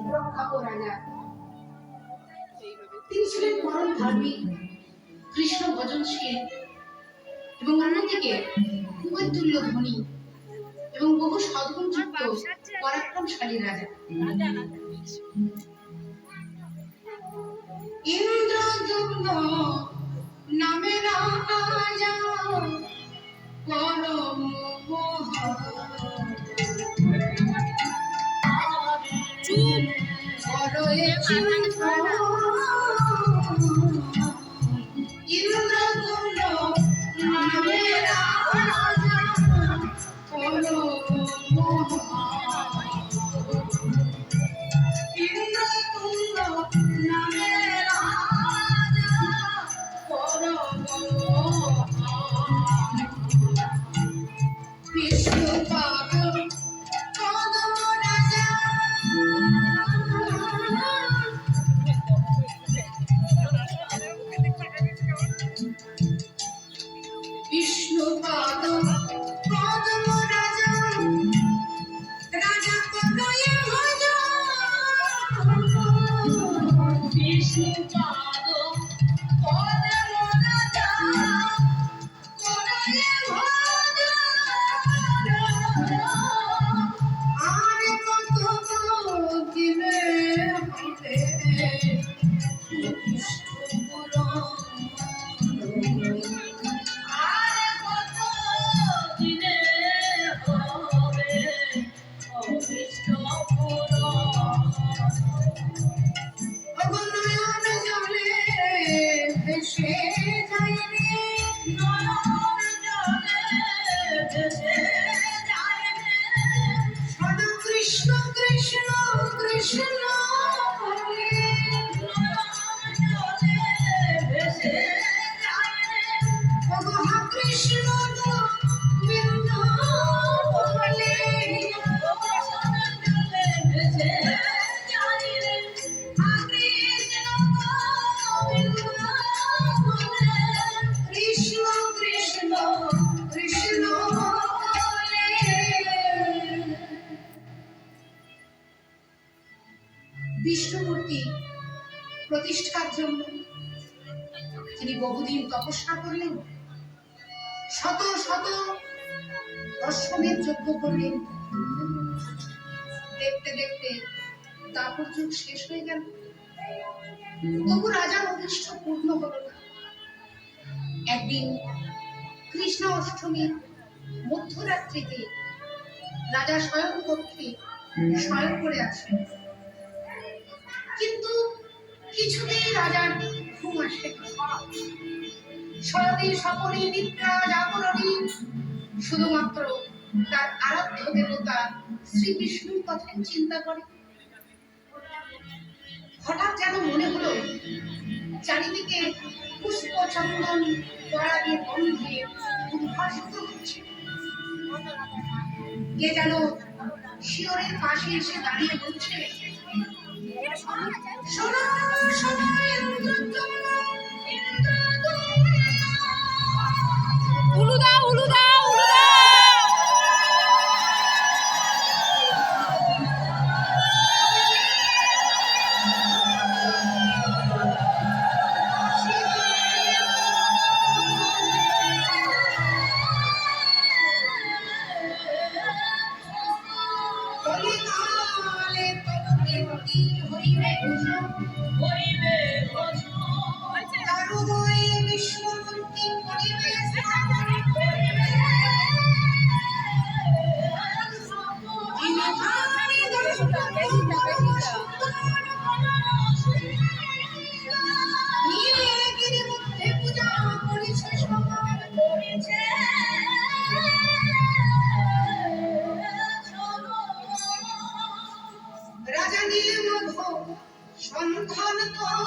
প্রখ্যাত রাজা তিনি ছিলেন পরম ধার্মিক কৃষ্ণ ভজনশীল এবং অন্যদিকে খুবই তুল্য ধনী এবং বহু সদ্গুণযুক্ত পরাক্রমশালী রাজা। ইন্দ্রদুম্ন নামে রাজা পরম ইন্দ্রদুম্ন তারপর যুগ শেষ হয়ে গেল। তবু রাজার অভিষ্ট পূর্ণ হলো না। একদিন কৃষ্ণ অষ্টমীর মধ্যরাত্রিতে রাজা স্বয়ং কক্ষে স্বয়ং করে আছেন কিন্তু কিছুতেই রাজার ঘুম আসে। শরদী সকলে নিদ্রা জাগরণী শুধুমাত্র তার আরাধ্য দেবতা শ্রী বিষ্ণুর কথা চিন্তা করে। হঠাৎ যেন মনে হলো চারিদিকে পুষ্প চন্দন পরাগের গন্ধে উদ্ভাসিত হচ্ছে কে যেন শিওরের পাশে এসে দাঁড়িয়ে বলছে শোনো শোনো ইন্দ্রদুম্ন, রাজা মধু সন্ধান কর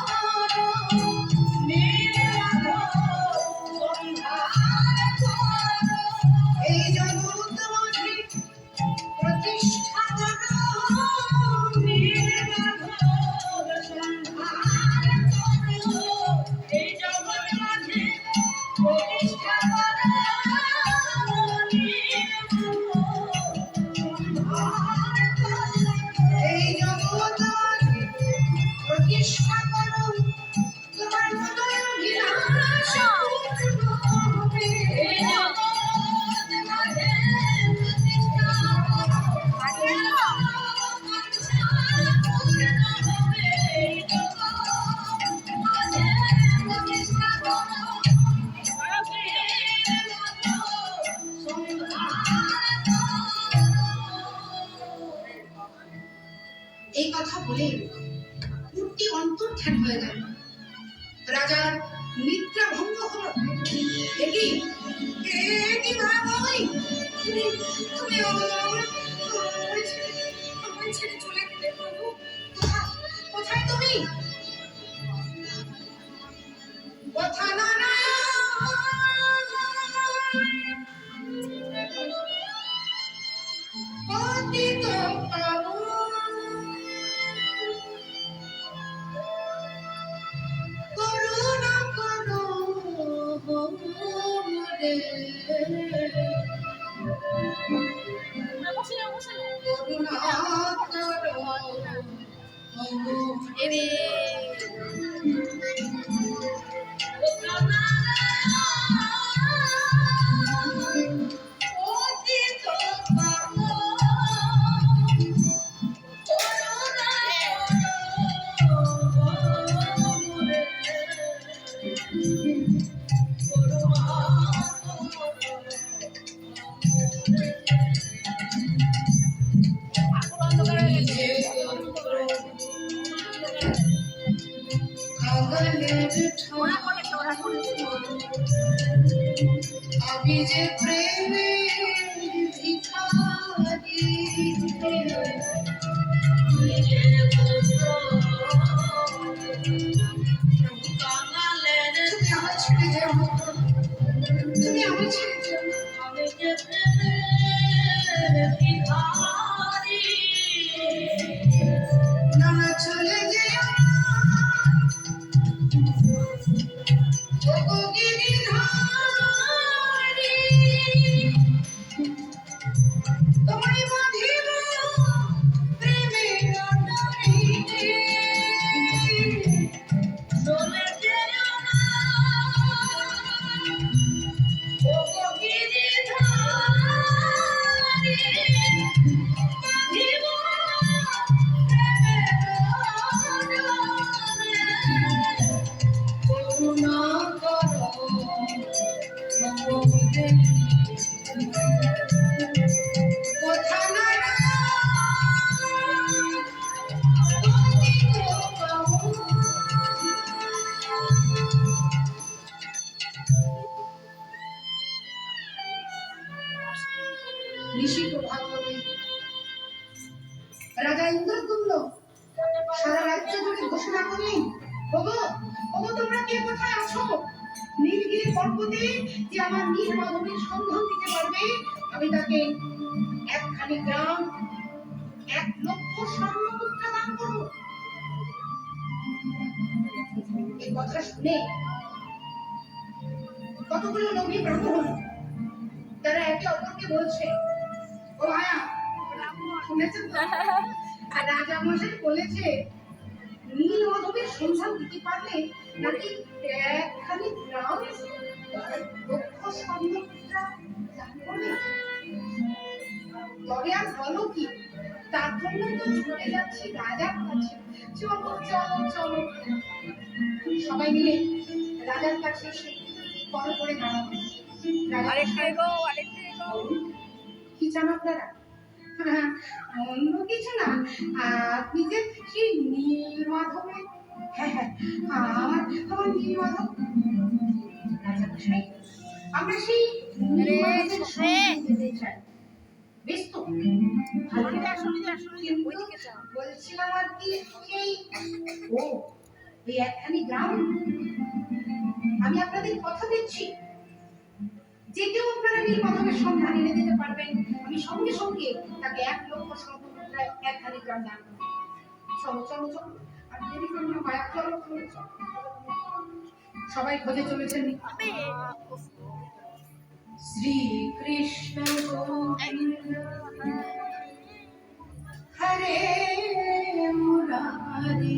আমি যে রাজা ইন্দ্রদুম্ন সারা রাজ্য জুড়ে ঘোষণা করলেন, ওগো ওগো, তোমরা কে কোথায় আছো? নীলগিরি পর্বতে যে আমার নীল মাধবের সন্ধান দিতে পারবে, আমি তাকে একখানি গ্রাম, এক লক্ষ স্বর্ণ মুদ্রা দান করব। এই কথা শুনে কতগুলো লোভী ব্রাহ্মণ তারা একে অপরকে বলছে, ও ভায়া শুনেছেন আর রাজা মশাই বলেছে নীল মাধবের সন্ধান দিতে পারলে নাকি একখানি গ্রাম। তবে আর বলো কি তার জন্য তো ছুটে যাচ্ছি রাজার কাছে। চলো চলো চলো। সবাই মিলে রাজার কাছে এসে কল করে দাঁড়াবো আরেকটু এগো আরেকটু এগো কি চান আপনারা? অন্য কিছু না। আপনি যে সেই নীল হ্যাঁ হ্যাঁ আমার আমার রাজামশাই আমরা সেই বেশ তো। বলছিলাম আর কি সেই ও একখানি গ্রাম। আমি আপনাদের কথা দিচ্ছি। যে কেউ আপনারা সন্ধান এনে দিতে পারবেন। আমি সঙ্গে সঙ্গে তাকে এক লক্ষ গ্রাম দান। চলো চলো চলো। আর দেরি করো না মায়া চলো। সবাই খোঁজে চলেছেন আবে শ্রী কৃষ্ণ হরে মুরারি।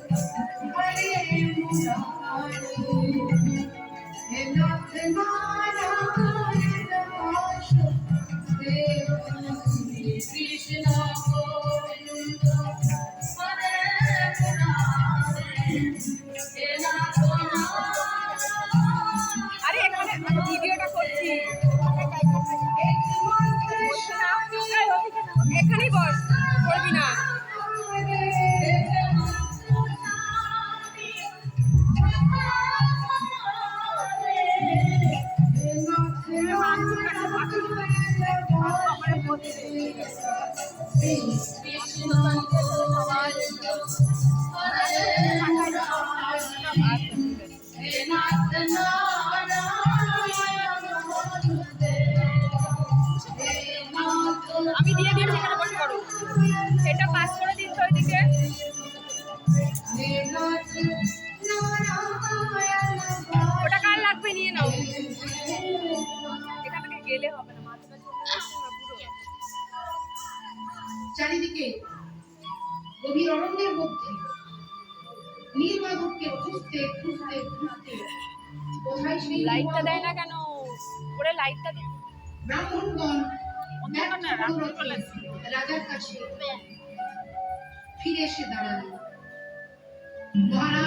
আমি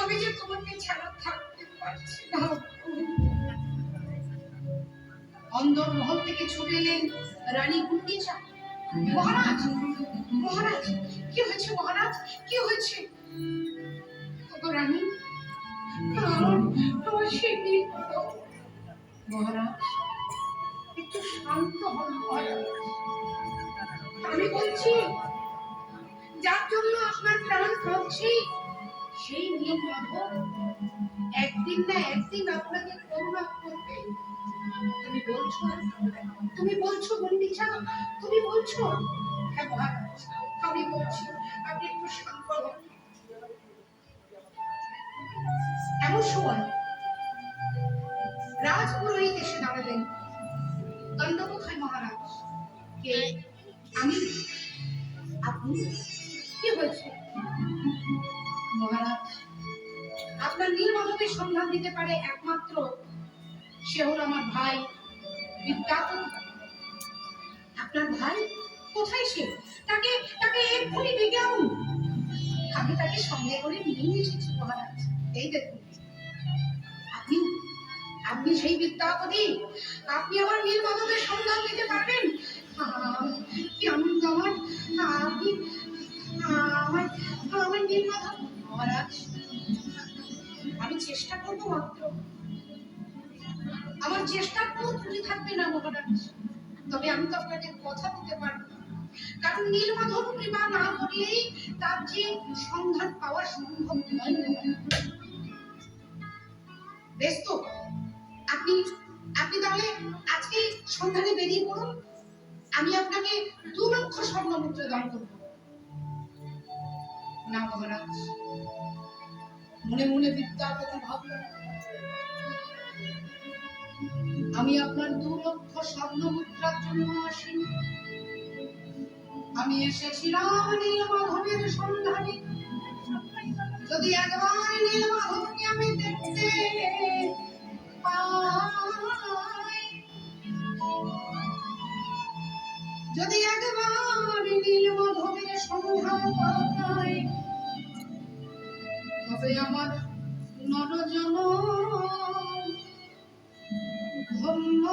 আমি যে তোমাকে ছাড়া থাকতে পারছি না। অন্দর মহল থেকে ছুটে এলেন রানী গুন্ডিচা মহারাজ মহারাজ, কি হয়েছে মহারাজ? কি হয়েছে? রানী মহারাজ, একটু শান্ত হন আমি বলছি, যার জন্য আপনার প্রাণ কাঁপছে সেই নীলমাধব একদিন না একদিন আপনাকে করুণা করবে। তুমি বলছো তুমি বলছো বন্দিছা তুমি বলছো? হ্যাঁ মহারাজ আমি বলছি, আপনি একটু শান্ত এমন সময় রাজপুরোহিত এসে দাঁড়ালেন। দণ্ড কোথায় মহারাজ, কে? আমি? আপনি? কি হয়েছে? মহারাজ, আপনার নীলমাধবের সন্ধান দিতে পারে একমাত্র সে হল আমার ভাই বিদ্যাপতি। আপনার ভাই? কোথায় সে? তাকে তাকে এক্ষুনি ডেকে আনুন। আমি তাকে সঙ্গে করে নিয়ে এসেছি মহারাজ। এই দেখুন, আপনি আপনি সেই বিদ্যাপতি? আপনি আমার নীল মাধবের সন্ধান দিতে পারবেন? কি আনন্দ আমার? আপনি আমার আমার নীল মাধব মহারাজ, আমি চেষ্টা করব মাত্র। আমার চেষ্টার কোনো ত্রুটি থাকবে না, মহারাজ। তবে আমি তো আপনাকে কথা দিতে পারব কারণ নীলমাধব কৃপা না করলেই তার যে সন্ধান পাওয়া সম্ভব নয় বেশ তো, আপনি আপনি তাহলে আজকে সন্ধানে বেরিয়ে পড়ুন। আমি আপনাকে দু লক্ষ স্বর্ণ মুদ্রা দান করব। না মহারাজ। মনে মনে ভাবলেন আমি আপনার দু লক্ষ স্বর্ণ মুদ্রার জন্য আসিনি। আমি এসেছিলাম নীলমাধবের সন্ধানে। যদি একবার নীলমাধবকে আমি দেখতে পাই। যদি একবার নীলমাধবের সন্ধান পাই তবে আমার নরজন ধন্য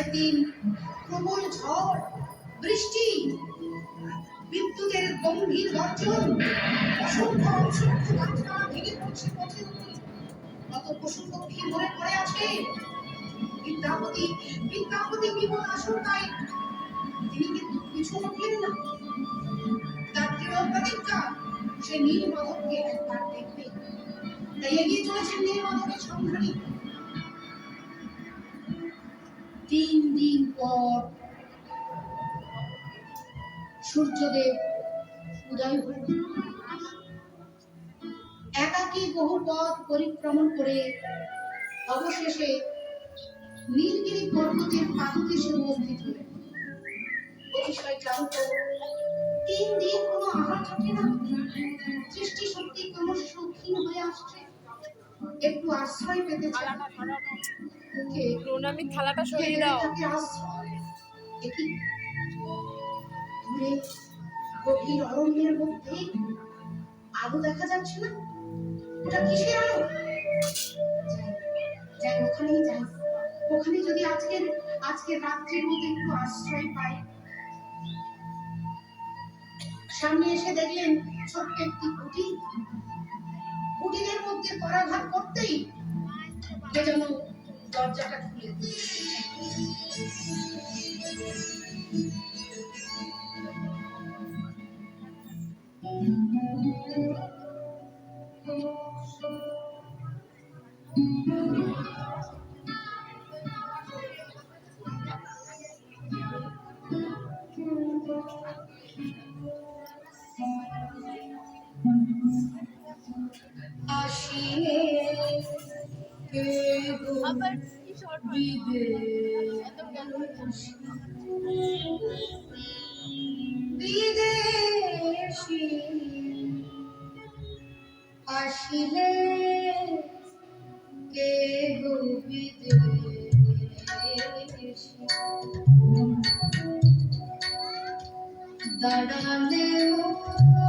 একদিন প্রবল ঝড়, বৃষ্টি, বিদ্যুতের গম্ভীর গর্জন, অসংখ্য অসংখ্য ভেঙে পড়ছে পথের কত পশু পক্ষী পড়ে আছে। বিদ্যাপতি বিদ্যাপতি বিপদ আশঙ্কায়, তিনি কিন্তু কিছু উঠলেন না। তার প্রতিজ্ঞা, সে নীল মাধবকে একবার দেখবে। তাই এগিয়ে চলেছেন নীল মাধবের সন্ধানে। তিন দিন পর সূর্যদেব উদয় হলেন। একাকী বহু পথ পরিক্রমণ করে অবশেষে নীলগিরি পর্বতের পাদদেশে উপস্থিত হলেন। তিন দিন কোনো আহার থাকে না? সৃষ্টি শক্তি ক্রমশ ক্ষীণ হয়ে আসছে। একটু আশ্রয় পেতে চান প্রণামী থালাটা সরিয়ে দাও। দূরে গভীর অরণ্যের মধ্যে আলো দেখা যাচ্ছে না? ওটা কিসের আলো? যাই, যাই ওখানেই যাই। ওখানে যদি আজকের আজকের রাত্রির মধ্যে একটু আশ্রয় পাই। সামনে এসে দেখলেন ছোট্ট একটি কুটি কুটিরের মধ্যে করাঘাত করতেই যেন দরজাটা খুলে দিল। da da da da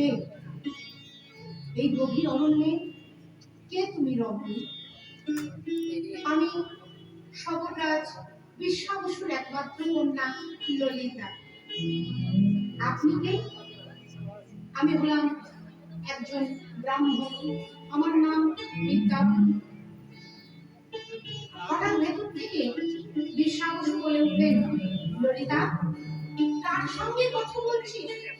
কে? এই গভীর অরণ্যে কে তুমি রমণী? আমি সবরাজ বিশ্বাবসুর একমাত্র কন্যা ললিতা। আপনি কে? আমি হলাম একজন ব্রাহ্মণ। আমার নাম বিদ্যা। হঠাৎ ভেতর থেকে বিশ্বাস বলে উঠলেন, ললিতা কার সঙ্গে কথা বলছিস?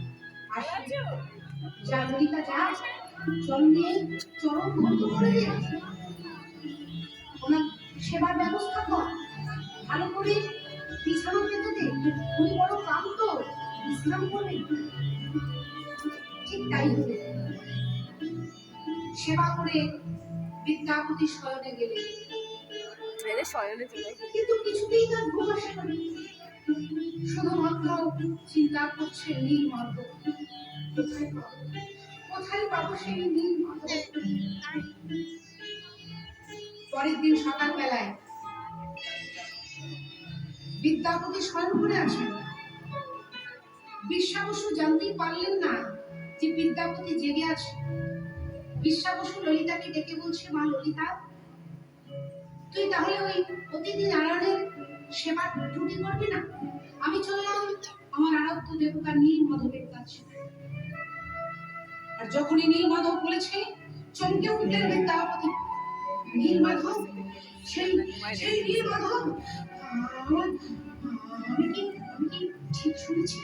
আসে যা ললিতা যা চরম বন্ধ করে দে ওনার সেবার ব্যবস্থা কর। ভালো করে বিছানা পেতে দে উনি বড় ক্লান্ত বিশ্রাম করবে। ঠিক তাই হলো সেবা করে বিদ্যাপতি শয়নে গেলে। কিন্তু কিছুতেই তার ঘুম আসে না। শুধুমাত্র চিন্তা করছে নীল মাধব পরের দিন বিদ্যাপতি করে আসেন। বিশ্বাবসু জানতেই পারলেন না যে বিদ্যাপতি জেগে আছে। বিশ্বাবসু ললিতাকে ডেকে বলছে, মা ললিতা, তুই তাহলে ওই প্রতিদিন নারায়ণের সেবার ত্রুটি করবি না? আমি চললাম আমার আরাধ্য দেবতা নীল মাধবের কাছে। আর যখনই নীলমাধব বলেছে চমকে উঠলেন বিদ্যাপতি নীলমাধব সেই সেই নীল মাধব আমি কি আমি কি ঠিক শুনেছি?